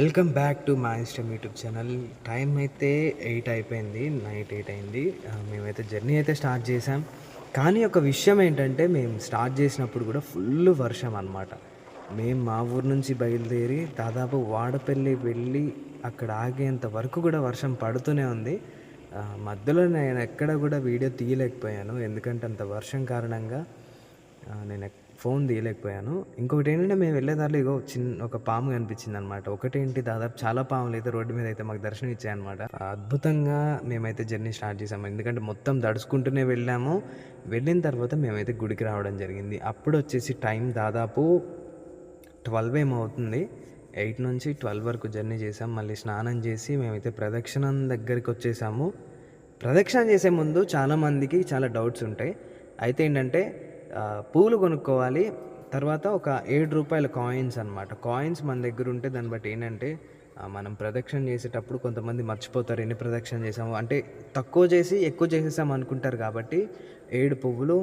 Welcome back to మా ఇన్స్టమ్ YouTube channel. Time అయితే ఎయిట్ అయిపోయింది నైట్ ఎయిట్ అయింది. మేమైతే జర్నీ అయితే స్టార్ట్ చేసాం కానీ ఒక విషయం ఏంటంటే మేము స్టార్ట్ చేసినప్పుడు కూడా ఫుల్ వర్షం అనమాట మేము మా ఊరు నుంచి బయలుదేరి దాదాపు వాడపల్లి వెళ్ళి అక్కడ ఆగేంత వరకు కూడా వర్షం పడుతూనే ఉంది. మధ్యలో నేను ఎక్కడ కూడా వీడియో తీయలేకపోయాను. ఎందుకంటే అంత వర్షం కారణంగా నేను ఫోన్ తీయలేకపోయాను. ఇంకొకటి ఏంటంటే మేము వెళ్ళేదారిలో ఇగో చిన్న ఒక పాము కనిపించింది అనమాట ఒకటేంటి దాదాపు చాలా పాములు అయితే రోడ్డు మీద అయితే మాకు దర్శనం ఇచ్చాయన్నమాట అద్భుతంగా మేమైతే జర్నీ స్టార్ట్ చేసాము. ఎందుకంటే మొత్తం దడుచుకుంటూనే వెళ్ళాము. వెళ్ళిన తర్వాత మేమైతే గుడికి రావడం జరిగింది. అప్పుడు వచ్చేసి టైం దాదాపు ట్వెల్వ్ ఏమవుతుంది? ఎయిట్ నుంచి ట్వెల్వ్ వరకు జర్నీ చేసాం. మళ్ళీ స్నానం చేసి మేమైతే ప్రదక్షిణం దగ్గరికి వచ్చేసాము. ప్రదక్షిణం చేసే ముందు చాలామందికి చాలా డౌట్స్ ఉంటాయి. అయితే ఏంటంటే పూలు కొనుక్కోవాలి. తర్వాత ఒక ఏడు రూపాయల కాయిన్స్ అనమాట కాయిన్స్ మన దగ్గర ఉంటే దాన్ని బట్టి ఏంటంటే మనం ప్రదక్షిణ చేసేటప్పుడు కొంతమంది మర్చిపోతారు. ఎన్ని ప్రదక్షిణ చేసాము. అంటే తక్కువ చేసి ఎక్కువ చేసేసాం అనుకుంటారు కాబట్టి ఏడు పువ్వులు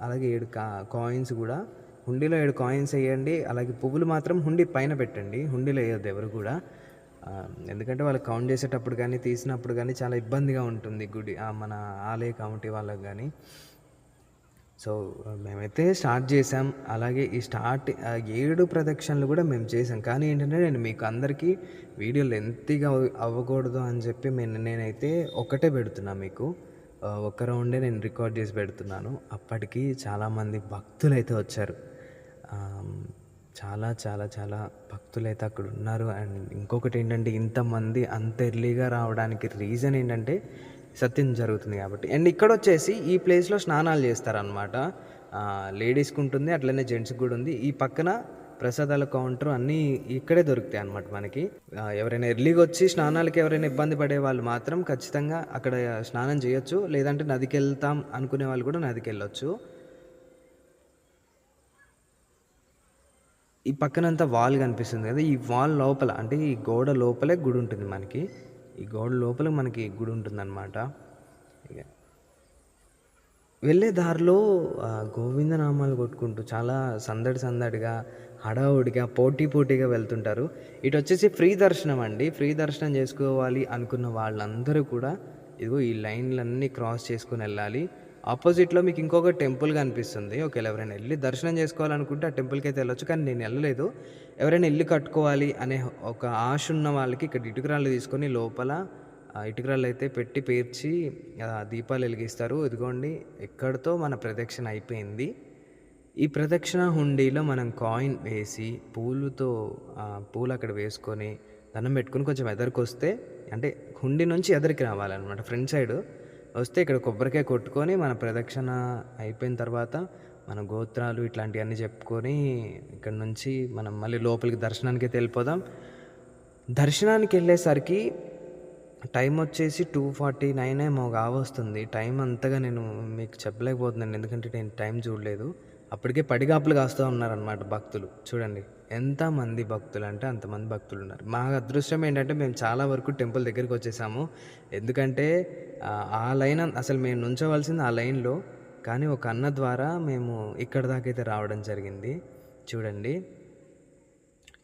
అలాగే ఏడు కా కాయిన్స్ కూడా. హుండీలో ఏడు కాయిన్స్ వేయండి. అలాగే పువ్వులు మాత్రం హుండీ పైన పెట్టండి. హుండీలో వేయద్దు ఎవరు కూడా. ఎందుకంటే వాళ్ళు కౌంట్ చేసేటప్పుడు కానీ తీసినప్పుడు కానీ చాలా ఇబ్బందిగా ఉంటుంది గుడి మన ఆలయ కమిటీ వాళ్ళకి కానీ సో మేమైతే స్టార్ట్ చేసాం అలాగే ఈ స్టార్ట్ ఏడు ప్రదక్షిణలు కూడా మేము చేసాం కానీ ఏంటంటే నేను మీకు అందరికీ వీడియో లెంతీగా అవ్వకూడదు అని చెప్పి నేను నేనైతే ఒకటే పెడుతున్నా మీకు. ఒక ఒక్క రౌండే నేను రికార్డ్ చేసి పెడుతున్నాను. అప్పటికి చాలామంది భక్తులు అయితే వచ్చారు చాలా చాలా చాలా భక్తులు అయితే అక్కడ ఉన్నారు. అండ్ ఇంకొకటి ఏంటంటే ఇంతమంది అంత ఎర్లీగా రావడానికి రీజన్ ఏంటంటే సత్యం జరుగుతుంది కాబట్టి. అండ్ ఇక్కడ వచ్చేసి ఈ ప్లేస్లో స్నానాలు చేస్తారనమాట లేడీస్కి ఉంటుంది అట్లనే జెంట్స్కి కూడా ఉంది ఈ పక్కన ప్రసాదాల కౌంటర్ అన్నీ ఇక్కడే దొరుకుతాయి అన్నమాట మనకి ఎవరైనా ఎర్లీగా వచ్చి స్నానాలకి ఎవరైనా ఇబ్బంది పడే వాళ్ళు మాత్రం ఖచ్చితంగా అక్కడ స్నానం చేయొచ్చు. లేదంటే నదికి వెళ్తాం అనుకునే వాళ్ళు కూడా నదికి వెళ్ళొచ్చు ఈ పక్కనంతా వాల్ కనిపిస్తుంది కదా ఈ వాల్ లోపల అంటే ఈ గోడ లోపలే గుడి ఉంటుంది మనకి. ఈ గోడ లోపల మనకి గుడి ఉంటుందన్నమాట. వెళ్ళే దారిలో గోవింద గోవిందనామాలు కొట్టుకుంటూ చాలా సందడి సందడిగా హడావుడిగా పోటీ పోటీగా వెళ్తుంటారు. ఇటు వచ్చేసి ఫ్రీ దర్శనం అండి. ఫ్రీ దర్శనం చేసుకోవాలి అనుకున్న వాళ్ళందరూ కూడా ఇదిగో ఈ లైన్లన్నీ క్రాస్ చేసుకుని వెళ్ళాలి. ఆపోజిట్లో మీకు ఇంకొక టెంపుల్ కనిపిస్తుంది. ఒకవేళ ఎవరైనా వెళ్ళి దర్శనం చేసుకోవాలనుకుంటే ఆ టెంపుల్కి అయితే వెళ్ళొచ్చు. కానీ నేను వెళ్ళలేదు. ఎవరైనా ఇల్లు కట్టుకోవాలి అనే ఒక ఆశ ఉన్న వాళ్ళకి ఇక్కడ ఇటుకరాళ్ళు తీసుకొని లోపల ఇటుకరాళ్ళు అయితే పెట్టి పేర్చి దీపాలు వెలిగిస్తారు. ఇదిగోండి ఎక్కడితో మన ప్రదక్షిణ అయిపోయింది. ఈ ప్రదక్షిణ హుండీలో మనం కాయిన్ వేసి పూలుతో పూలు అక్కడ వేసుకొని దండం పెట్టుకుని కొంచెం ఎదరికి వస్తే అంటే హుండీ నుంచి ఎదరికి రావాలన్నమాట ఫ్రంట్ సైడ్. వస్తే ఇక్కడ కొబ్బరికాయ కొట్టుకొని మన ప్రదక్షిణ అయిపోయిన తర్వాత మన గోత్రాలు ఇట్లాంటివన్నీ చెప్పుకొని ఇక్కడ నుంచి మనం మళ్ళీ లోపలికి దర్శనానికి వెళ్ళిపోదాం. దర్శనానికి వెళ్ళేసరికి టైం వచ్చేసి టూ ఫార్టీ నైన్ ఏమో కావస్తుంది టైం అంతగా నేను మీకు చెప్పలేకపోతున్నాను. ఎందుకంటే నేను టైం చూడలేదు. అప్పటికే పడిగాపులు కాస్తూ ఉన్నారనమాట భక్తులు. చూడండి. ఎంతమంది భక్తులు అంటే అంతమంది భక్తులు ఉన్నారు మా అదృష్టం ఏంటంటే మేము చాలా వరకు టెంపుల్ దగ్గరికి వచ్చేసాము. ఎందుకంటే ఆ, లైన్ అసలు మేము నుంచోవలసింది ఆ లైన్లో. కానీ ఒక అన్న ద్వారా మేము ఇక్కడ దాకా అయితే రావడం జరిగింది. చూడండి.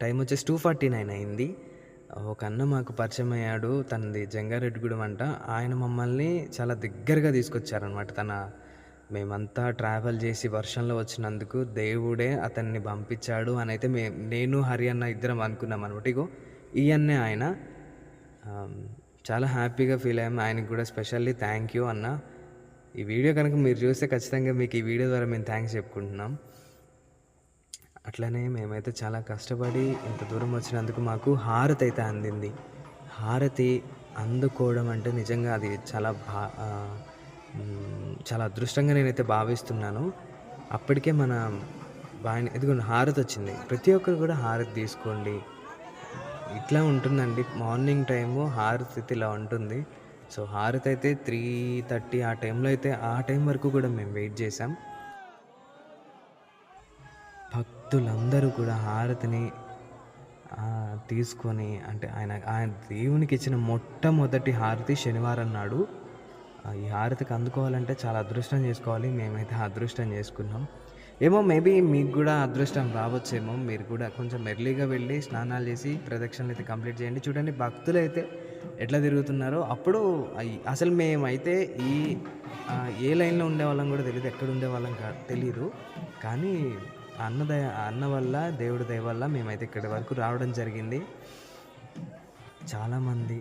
టైం వచ్చేసి టూ ఫార్టీ నైన్ అయింది. ఒక అన్న మాకు పరిచయం అయ్యాడు. తనది జంగారెడ్డిగూడెం అంట. ఆయన మమ్మల్ని చాలా దగ్గరగా తీసుకొచ్చారనమాట తన మేమంతా ట్రావెల్ చేసి వర్షంలో వచ్చినందుకు దేవుడే అతన్ని పంపించాడు అని అయితే మే నేను హరి అన్న ఇద్దరం అనుకున్నాం అనమాట ఇగో ఈయన్నే ఆయన. చాలా హ్యాపీగా ఫీల్ అయ్యాము ఆయనకి కూడా స్పెషల్లీ థ్యాంక్ యూ అన్న. ఈ వీడియో కనుక మీరు చూస్తే ఖచ్చితంగా మీకు ఈ వీడియో ద్వారా మేము థ్యాంక్స్ చెప్పుకుంటున్నాం. అట్లనే మేమైతే చాలా కష్టపడి ఇంత దూరం వచ్చినందుకు మాకు హారతి అయితే అందింది. హారతి అందుకోవడం అంటే నిజంగా అది చాలా బా చాలా అదృష్టంగా నేనైతే భావిస్తున్నాను. అప్పటికే మన వాయిని ఎదుగుండి హారతి వచ్చింది. ప్రతి ఒక్కరు కూడా హారతి తీసుకోండి. ఇట్లా ఉంటుందండి. మార్నింగ్ టైము హారతి అయితే ఇలా ఉంటుంది. సో హారతి అయితే త్రీ థర్టీ ఆ టైంలో అయితే ఆ టైం వరకు కూడా మేము వెయిట్ చేసాం భక్తులందరూ కూడా హారతిని తీసుకొని అంటే ఆయన ఆయన దేవునికి ఇచ్చిన మొట్టమొదటి హారతి శనివారం నాడు. ఈ హారతికి అందుకోవాలంటే చాలా అదృష్టం చేసుకోవాలి. మేమైతే అదృష్టం చేసుకున్నాం. ఏమో మేబీ మీకు కూడా అదృష్టం రావచ్చేమో. మీరు కూడా కొంచెం ఎర్లీగా వెళ్ళి స్నానాలు చేసి ప్రదక్షిణలు అయితే కంప్లీట్ చేయండి. చూడండి భక్తులు అయితే ఎట్లా తిరుగుతున్నారో. అప్పుడు అసలు మేమైతే ఈ ఏ లైన్లో ఉండే వాళ్ళం కూడా తెలియదు ఎక్కడ ఉండే వాళ్ళం కా తెలియదు కానీ అన్న దయ అన్న వల్ల దేవుడి దయ వల్ల మేమైతే ఇక్కడి వరకు రావడం జరిగింది. చాలామంది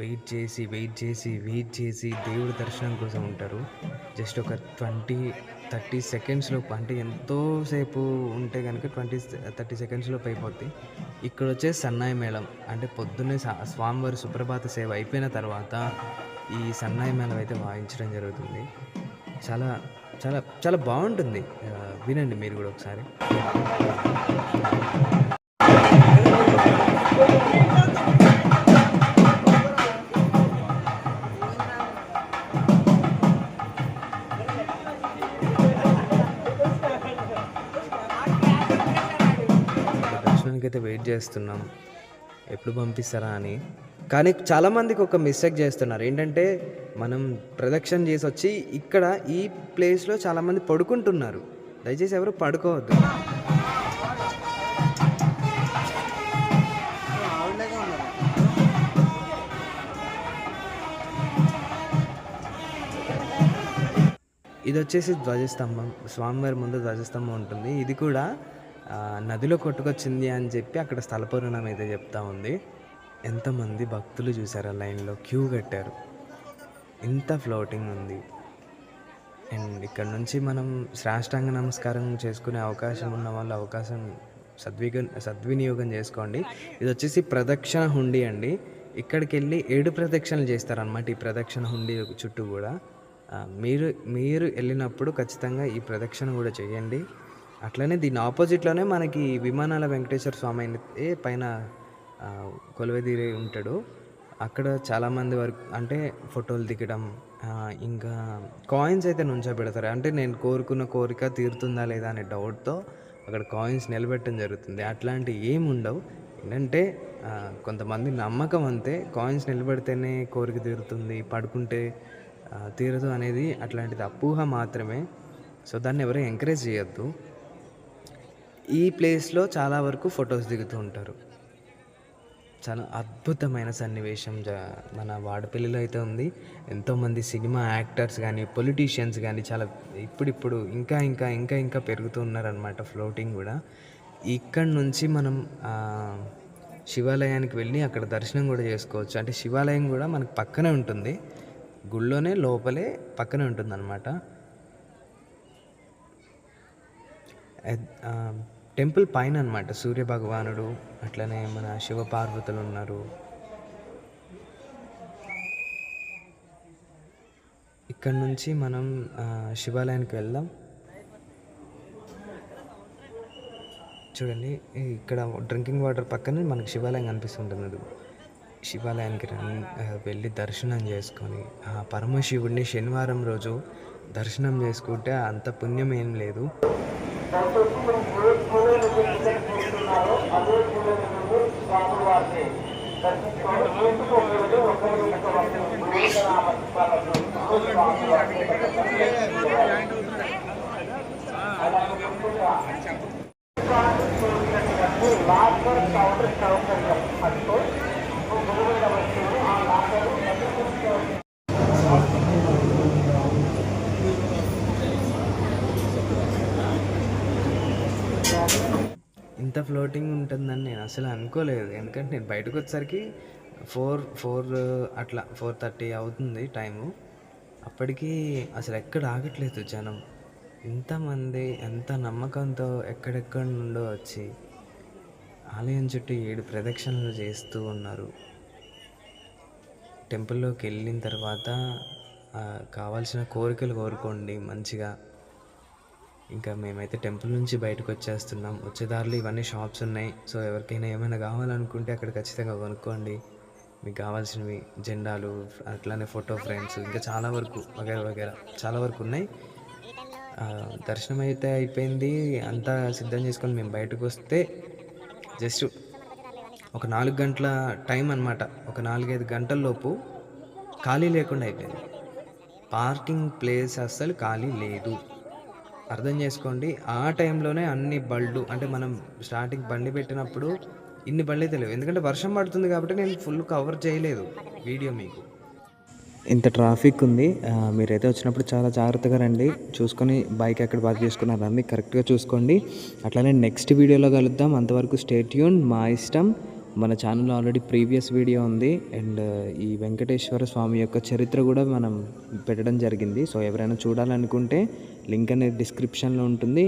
వెయిట్ చేసి వెయిట్ చేసి వెయిట్ చేసి దేవుడి దర్శనం కోసం ఉంటారు. జస్ట్ ఒక ట్వంటీ థర్టీ సెకండ్స్లో అంటే ఎంతోసేపు ఉంటే కనుక ట్వంటీ థర్టీ సెకండ్స్లో అయిపోద్ది. ఇక్కడ వచ్చే సన్నాయి మేళం అంటే పొద్దున్నే సా- స్వామివారి సుప్రభాత సేవ అయిపోయిన తర్వాత ఈ సన్నాయి మేళం అయితే వాయించడం జరుగుతుంది. చాలా చాలా చాలా బాగుంటుంది. వినండి మీరు కూడా ఒకసారి. వెయిట్ చేస్తున్నాం. ఎప్పుడు పంపిస్తారా అని. కానీ చాలామందికి ఒక మిస్టేక్ చేస్తున్నారు. ఏంటంటే మనం ప్రదక్షిణ చేసి వచ్చి ఇక్కడ ఈ ప్లేస్లో చాలామంది పడుకుంటున్నారు. దయచేసి ఎవరు పడుకోవద్దు. ఇది వచ్చేసి ధ్వజస్తంభం. స్వామివారి ముందు ధ్వజస్తంభం ఉంటుంది. ఇది కూడా నదిలో కొట్టుకొచ్చింది అని చెప్పి అక్కడ స్థల పురాణం అయితే చెప్తా ఉంది. ఎంతమంది భక్తులు చూసారు లైన్లో? క్యూ కట్టారు. ఇంత ఫ్లోటింగ్ ఉంది. అండ్ ఇక్కడ నుంచి మనం శ్రాష్టాంగ నమస్కారం చేసుకునే అవకాశం ఉన్న వాళ్ళు అవకాశం సద్విగ సద్వినియోగం చేసుకోండి. ఇది వచ్చేసి ప్రదక్షిణ హుండీ అండి. ఇక్కడికి వెళ్ళి ఏడు ప్రదక్షిణలు చేస్తారనమాట ఈ ప్రదక్షిణ హుండీ చుట్టూ కూడా. మీరు మీరు వెళ్ళినప్పుడు ఖచ్చితంగా ఈ ప్రదక్షిణ కూడా చేయండి. అట్లనే దీని ఆపోజిట్లోనే మనకి విమానాల వెంకటేశ్వర స్వామి అయితే పైన ఆ, ఉంటాడు. అక్కడ చాలామంది వరకు అంటే ఫోటోలు దిగడం ఇంకా కాయిన్స్ అయితే నుంచోబెడతారు అంటే నేను కోరుకున్న కోరిక తీరుతుందా లేదా అనే డౌట్తో అక్కడ కాయిన్స్ నిలబెట్టడం జరుగుతుంది. అట్లాంటి ఏమి ఉండవు. ఏంటంటే కొంతమంది నమ్మకం అంతే. కాయిన్స్ నిలబెడితేనే కోరిక తీరుతుంది పడుకుంటే తీరదు అనేది అట్లాంటిది అపోహ మాత్రమే. సో దాన్ని ఎవరు ఎంకరేజ్ చేయొద్దు. ఈ ప్లేస్లో చాలా వరకు ఫొటోస్ దిగుతూ ఉంటారు. చాలా అద్భుతమైన సన్నివేశం మన వాడపల్లిలో అయితే ఉంది. ఎంతోమంది సినిమా యాక్టర్స్ కానీ పొలిటీషియన్స్ కానీ చాలా ఇప్పుడిప్పుడు ఇంకా ఇంకా ఇంకా ఇంకా పెరుగుతూ ఉన్నారనమాట ఫ్లోటింగ్ కూడా. ఇక్కడ నుంచి మనం శివాలయానికి వెళ్ళి అక్కడ దర్శనం కూడా చేసుకోవచ్చు. అంటే శివాలయం కూడా మనకు పక్కనే ఉంటుంది. గుళ్ళోనే లోపలే పక్కనే ఉంటుంది అనమాట టెంపుల్ పైన అనమాట సూర్య భగవానుడు అట్లనే మన శివ పార్వతులు ఉన్నారు. ఇక్కడ నుంచి మనం శివాలయానికి వెళ్దాం. చూడండి ఇక్కడ డ్రింకింగ్ వాటర్ పక్కనే మనకి శివాలయం కనిపిస్తుంటుంది. అది. శివాలయానికి రన్ వెళ్ళి దర్శనం చేసుకొని ఆ పరమశివుడిని శనివారం రోజు దర్శనం చేసుకుంటే అంత పుణ్యం ఏం లేదు. ఉపయోగించి స్వామి వారిని దర్శించుకోవడం కౌంటర్ సౌకర్యం అంటూ గురువుల ఇంత ఫ్లోటింగ్ ఉంటుందని నేను అసలు అనుకోలేదు. ఎందుకంటే నేను బయటకు వచ్చేసరికి ఫోర్ ఫోర్ అట్లా ఫోర్ థర్టీ అవుతుంది టైము. అప్పటికి అసలు ఎక్కడ ఆగట్లేదు జనం. ఇంతమంది ఎంత నమ్మకంతో ఎక్కడెక్కడ నుండో వచ్చి ఆలయం చుట్టూ ఏడు ప్రదక్షిణలు చేస్తూ ఉన్నారు. టెంపుల్లోకి వెళ్ళిన తర్వాత కావాల్సిన కోరికలు కోరుకోండి మంచిగా. ఇంకా మేమైతే టెంపుల్ నుంచి బయటకు వచ్చేస్తున్నాం వచ్చేదారులు ఇవన్నీ షాప్స్ ఉన్నాయి. సో ఎవరికైనా ఏమైనా కావాలనుకుంటే అక్కడ ఖచ్చితంగా కొనుక్కోండి. మీకు కావాల్సినవి జెండాలు అట్లానే ఫోటో ఫ్రేమ్స్ ఇంకా చాలా వరకు వగేరా వగేరా చాలా వరకు ఉన్నాయి. దర్శనం అయితే అయిపోయింది. అంతా సిద్ధం చేసుకొని మేము బయటకు వస్తే జస్ట్ ఒక నాలుగు గంటల టైం అనమాట ఒక నాలుగైదు గంటల్లోపు ఖాళీ లేకుండా అయిపోయింది. పార్కింగ్ ప్లేస్ అస్సలు ఖాళీ లేదు. అర్థం చేసుకోండి. ఆ టైంలోనే అన్ని బళ్ళు అంటే మనం స్టార్టింగ్ బండి పెట్టినప్పుడు ఇన్ని బళ్ళు అయితే లేవు ఎందుకంటే వర్షం పడుతుంది కాబట్టి నేను ఫుల్ కవర్ చేయలేదు వీడియో మీకు. ఇంత ట్రాఫిక్ ఉంది. మీరైతే వచ్చినప్పుడు చాలా జాగ్రత్తగా రండి. చూసుకొని బైక్ ఎక్కడ పార్క్ చేసుకున్నారు అన్ని కరెక్ట్గా చూసుకోండి. అట్లానే నెక్స్ట్ వీడియోలో కలుద్దాం. అంతవరకు స్టేట్ యూన్ మా ఇష్టం. మన ఛానల్లో ఆల్రెడీ ప్రీవియస్ వీడియో ఉంది అండ్ ఈ వెంకటేశ్వర స్వామి యొక్క చరిత్ర కూడా మనం పెట్టడం జరిగింది సో ఎవరైనా చూడాలనుకుంటే లింక్ అనేది డిస్క్రిప్షన్లో ఉంటుంది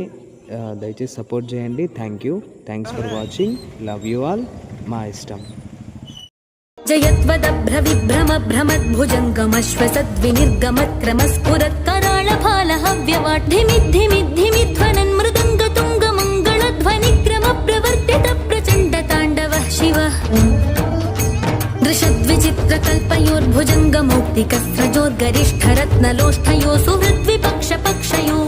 ఆ, దయచేసి సపోర్ట్ చేయండి thank you thanks for watching love you all మా ఇష్టం जयत्वदभ्रविभ्रम शिव दृशद्विचित्रकल्पयोर्भुजङ्गमौक्तिकस्रजोद्गरिष्ठरत्नलोष्ठयो सुहृद्विपक्षपक्षयो